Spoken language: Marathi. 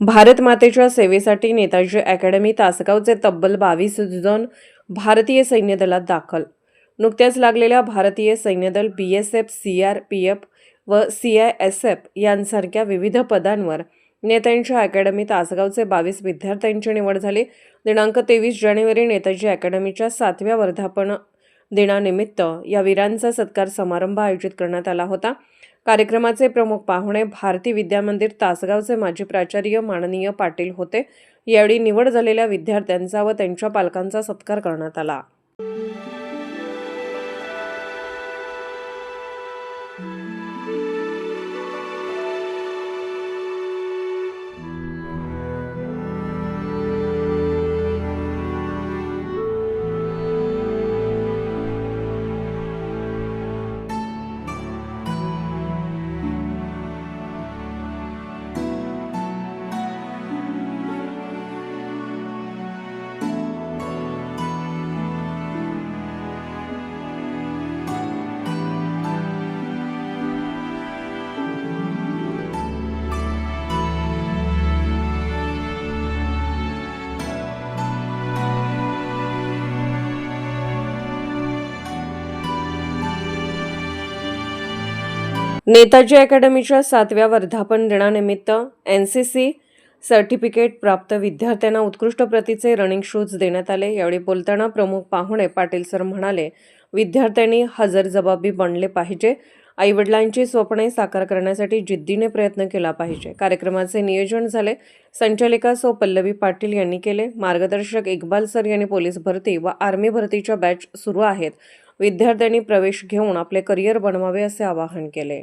भारत मातेच्या सेवेसाठी नेताजी अकॅडमी तासगावचे तब्बल बावीस जण भारतीय सैन्य दलात दाखल. नुकत्याच लागलेल्या भारतीय सैन्यदल B S F C R P F व सी आय एस एफ यांसारख्या विविध पदांवर नेत्यांच्या अकॅडमी तासगावचे बावीस विद्यार्थ्यांची निवड झाली. दिनांक तेवीस जानेवारी नेताजी अकॅडमीच्या सातव्या वर्धापन दिनानिमित्त या वीरांचा सत्कार समारंभ आयोजित करण्यात आला होता. कार्यक्रमाचे प्रमुख पाहुणे भारती विद्यामंदिर तासगावचे माजी प्राचार्य माननीय पाटील होते. यावेळी निवड झालेल्या विद्यार्थ्यांचा व त्यांच्या पालकांचा सत्कार करण्यात आला. नेताजी अकॅडमीच्या सातव्या वर्धापन दिनानिमित्त एन सी सी सर्टिफिकेट प्राप्त विद्यार्थ्यांना उत्कृष्ट प्रतीचे रनिंग शूज देण्यात आले. यावेळी बोलताना प्रमुख पाहुणे पाटील सर म्हणाले विद्यार्थ्यांनी हजरजबाबी बनले पाहिजे. आईवडिलांची स्वप्ने साकार करण्यासाठी जिद्दीने प्रयत्न केला पाहिजे. कार्यक्रमाचे नियोजन झाले. संचालिका सौ पल्लवी पाटील यांनी केले. मार्गदर्शक इक्बाल सर यांनी पोलीस भरती व आर्मी भरतीच्या बॅच सुरू आहेत. विद्यार्थ्यांनी प्रवेश घेऊन आपले करिअर बनवावे असे आवाहन केले.